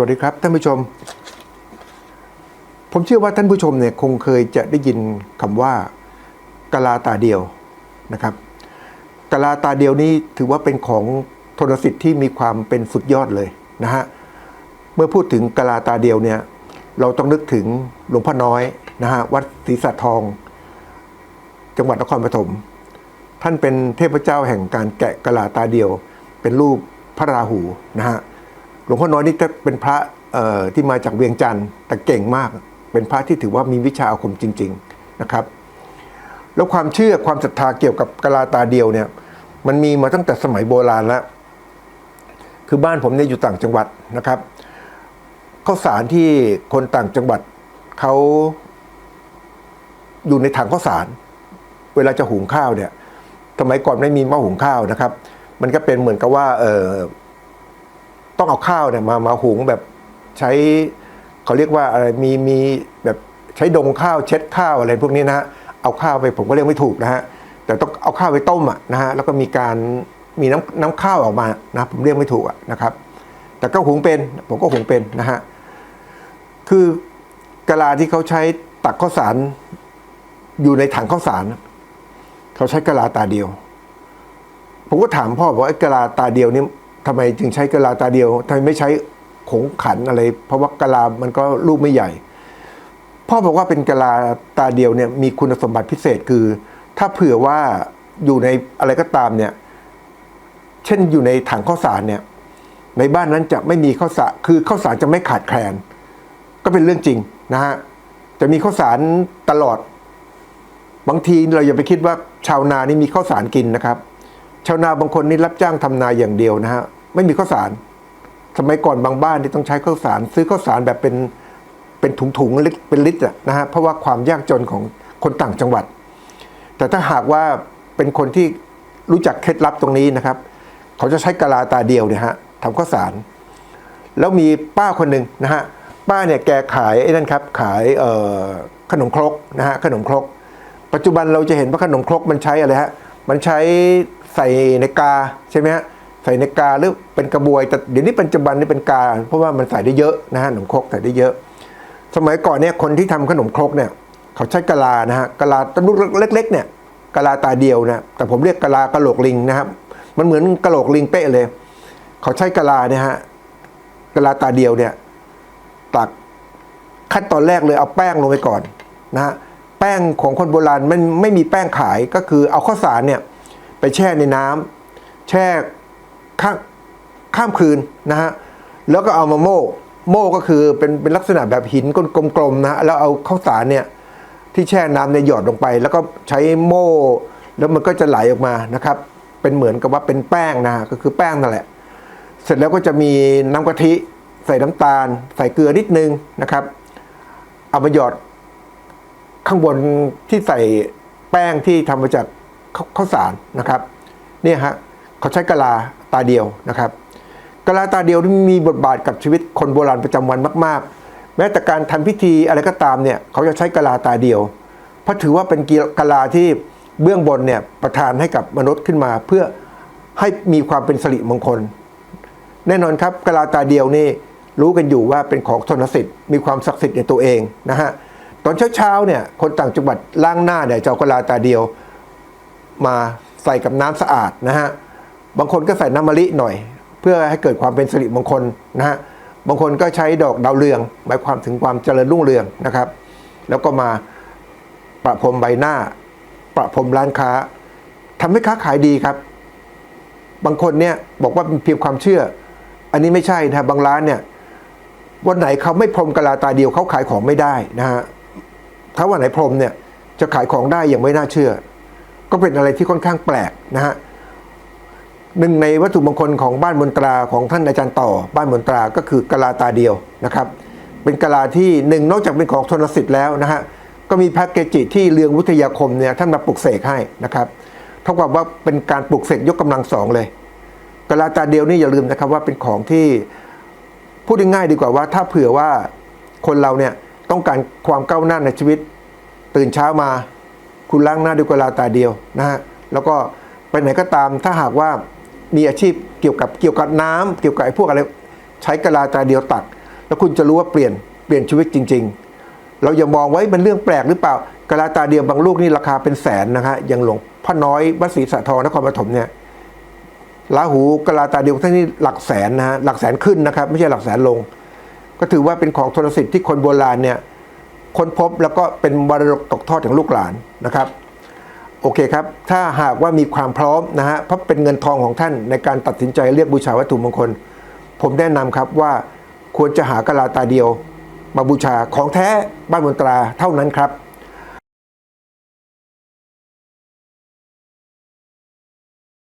วัสดีครับท่านผู้ชม ผมเชื่อว่าท่านผู้ชมเนี่ยคงเคยจะได้ยินคำว่ากะลาตาเดียวนะครับกะลาตาเดียวนี้ถือว่าเป็นของโทรสิทธิ์ที่มีความเป็นสุดยอดเลยนะฮะเมื่อพูดถึงกะลาตาเดียวเนี่ยเราต้องนึกถึงหลวงพ่อน้อยนะฮะวัดศรีสัตทอง จังหวัดนครปฐมท่านเป็นเทพเจ้าแห่งการแกะกะลาตาเดียว เป็นรูปพระราหูนะฮะ หลวงพ่อน้อยนี่จะเป็นพระที่มาจากเวียงจันทร์แต่เก่งมาก เป็นพระที่ถือว่ามีวิชาอาคมจริง ๆนะครับ แล้วความเชื่อความศรัทธาเกี่ยวกับกลาตาเดียวเนี่ย มันมีมาตั้งแต่สมัยโบราณแล้ว คือบ้านผมเนี่ยอยู่ต่างจังหวัดนะครับข้าวสารที่คนต่างจังหวัดเขาอยู่ในถังข้าวสาร เวลาจะหุงข้าวเนี่ยสมัยก่อนไม่มีหม้อหุงข้าวนะครับ มันก็เป็นเหมือนกับว่าเออ ต้องเอาข้าวเนี่ยมามาหุงแบบใช้เขาเรียกว่าอะไรมีมีแบบใช้ดงข้าวเช็ดข้าวอะไรพวกนี้นะฮะเอาข้าวไปผมก็เรียกไม่ถูกนะฮะแต่ต้องเอาข้าวไปต้มอะนะฮะแล้วก็มีการมีน้ำน้ำข้าวออกมานะผมเรียกไม่ถูกอะนะครับ แต่ก็หุงเป็นผมก็หุงเป็นนะฮะคือกะลาที่เขาใช้ตักข้าวสารอยู่ในถังข้าวสารเขาใช้กะลาตาเดียว ผมก็ถามพ่อบอกไอ้กะลาตาเดียวนี่ ทำไมจึงใช้กะลาตาเดียวทำไมไม่ใช้ขงขันอะไร เพราะว่ากะลามันก็ลูกไม่ใหญ่ พ่อบอกว่าเป็นกะลาตาเดียวเนี่ยมีคุณสมบัติพิเศษคือ ถ้าเผื่อว่าอยู่ในอะไรก็ตามเนี่ย เช่นอยู่ในถังข้าวสารเนี่ย ในบ้านนั้นจะไม่มีข้าวสารคือข้าวสารจะไม่ขาดแคลน ก็เป็นเรื่องจริงนะฮะจะมีข้าวสารตลอด บางทีเราอย่าไปคิดว่าชาวนานี่มีข้าวสารกินนะครับ ชาวนาบางคนนี่รับจ้างทำนาอย่างเดียวนะฮะ ไม่มีข้าวสาร สมัยก่อนบางบ้านที่ต้องใช้ข้าวสาร ซื้อข้าวสารแบบเป็นเป็นถุงๆเป็นลิตรอะนะฮะเพราะว่าความยากจนของคนต่างจังหวัด แต่ถ้าหากว่าเป็นคนที่รู้จักเคล็ดลับตรงนี้นะครับ เขาจะใช้กะลาตาเดียวเนี่ยฮะทำข้าวสาร แล้วมีป้าคนหนึ่งนะฮะป้าเนี่ยแกขายไอ้นั่นครับขายขนมครกนะฮะขนมครก ปัจจุบันเราจะเห็นว่าขนมครกมันใช้อะไรฮะมันใช้ใส่ในกาใช่ไหมฮะ ส่ในกาหรือเป็นกระบวยแต่เดี๋ยวนี้ปัจจุบันนี่เป็นกา เพราะว่ามันใส่ได้เยอะนะฮะขนมครกใส่ได้เยอะ สมัยก่อนเนี่ยคนที่ทำขนมครกเนี่ยเขาใช้กะลานะฮะกะลาตะลุกเล็กๆเนี่ยกะลาตาเดียวนะแต่ผมเรียกกะลากะโหลกลิงนะครับมันเหมือนกะโหลกลิงเป๊ะเลย เขาใช้กะลาเนี่ยฮะกะลาตาเดียวเนี่ยตักขั้นตอนแรกเลยเอาแป้งลงไปก่อนนะฮะแป้งของคนโบราณมันไม่มีแป้งขายก็คือเอาข้าวสารเนี่ยไปแช่ในน้ำแช่ ข้ามข้ามคืนนะฮะแล้วก็เอามาโม่โม่ก็คือเป็นเป็นลักษณะแบบหินกลมๆนะฮะแล้วเอาข้าวสารเนี่ยที่แช่น้ำเนี่ยหยอดลงไป แล้วก็ใช้โม่แล้วมันก็จะไหลออกมานะครับ เป็นเหมือนกับว่าเป็นแป้งนะก็คือแป้งนั่นแหละ เสร็จแล้วก็จะมีน้ำกะทิใส่น้ำตาล ใส่เกลือนิดนึงนะครับ เอามาหยอดข้างบนที่ใส่แป้งที่ทำมาจากข้าวข้าวสารนะครับ เนี่ยฮะเขาใช้กะลา ตาเดียวนะครับกะลาตาเดียวที่มีบทบาทกับชีวิตคนโบราณประจำวันมาก ๆ แม้แต่การทำพิธีอะไรก็ตามเนี่ยเขาจะใช้กะลาตาเดียว เพราะถือว่าเป็นกะลาที่เบื้องบนเนี่ยประทานให้กับมนุษย์ขึ้นมา เพื่อให้มีความเป็นสิริมงคล แน่นอนครับกะลาตาเดียวนี่รู้กันอยู่ว่าเป็นของทนสิทธิ์มีความศักดิ์สิทธิ์ในตัวเองนะฮะตอนเช้าๆเนี่ยคนต่างจังหวัดล้างหน้าเนี่ยจะเอากะลาตาเดียวมาใส่กับน้ำสะอาดนะฮะ บางคนก็ใส่น้ำมะลิหน่อย เพื่อให้เกิดความเป็นสิริมงคลนะฮะบางคนก็ใช้ดอกดาวเรืองหมายความถึงความเจริญรุ่งเรืองนะครับ แล้วก็มาประพรมใบหน้า ประพรมร้านค้าทำให้ค้าขายดีครับ บางคนเนี่ยบอกว่าเป็นเพียงความเชื่อ อันนี้ไม่ใช่นะบางร้านเนี่ยวันไหนเขาไม่พรมกะลาตาเดียวเขาขายของไม่ได้นะฮะถ้าวันไหนพรมเนี่ยจะขายของได้อย่างไม่น่าเชื่อ ก็เป็นอะไรที่ค่อนข้างแปลกนะฮะ หนึ่งในวัตถุมงคลของบ้านมนตราของท่านอาจารย์ต่อ บ้านมนตราก็คือกะลาตาเดียวนะครับ เป็นกะลาที่หนึ่งนอกจากเป็นของทนสิทธิ์แล้วนะฮะก็มีพระเกจิที่เรืองวิทยาคมเนี่ยท่านมาปลุกเสกให้นะครับเท่ากับว่าเป็นการปลุกเสกยกกำลังสองเลยกะลาตาเดียวนี่อย่าลืมนะครับว่าเป็นของที่พูดง่ายๆดีกว่าว่า ถ้าเผื่อว่าคนเราเนี่ยต้องการความก้าวหน้าในชีวิต ตื่นเช้ามาคุณล้างหน้าด้วยกะลาตาเดียวนะฮะแล้วก็ไปไหนก็ตามถ้าหากว่า มีอาชีพเกี่ยวกับเกี่ยวกับน้ำเกี่ยวกับไอ้พวกอะไรใช้กะลาตาเดียวตัก แล้วคุณจะรู้ว่าเปลี่ยนเปลี่ยนชีวิตจริง ๆ เราอย่ามองไว้เป็นเรื่องแปลกหรือเปล่ากะลาตาเดียวบางลูกนี่ราคาเป็นแสนนะฮะอย่างหลวงพ่อน้อยวัดศรีสะทองนครปฐมเนี่ยลาหูกะลาตาเดียวท่านนี่หลักแสนนะฮะหลักแสนขึ้นนะครับ ไม่ใช่หลักแสนลง ก็ถือว่าเป็นของทรสิทธิ์ที่คนโบราณเนี่ยค้นพบแล้วก็เป็นมรดกตกทอดถึงลูกหลานนะครับ โอเคครับ ถ้าหากว่ามีความพร้อมนะฮะเพราะเป็นเงินทองของท่านในการตัดสินใจเลือกบูชาวัตถุมงคล ผมแนะนำครับว่าควรจะหากะลาตาเดียว มาบูชาของแท้บ้านมนตราเท่านั้นครับ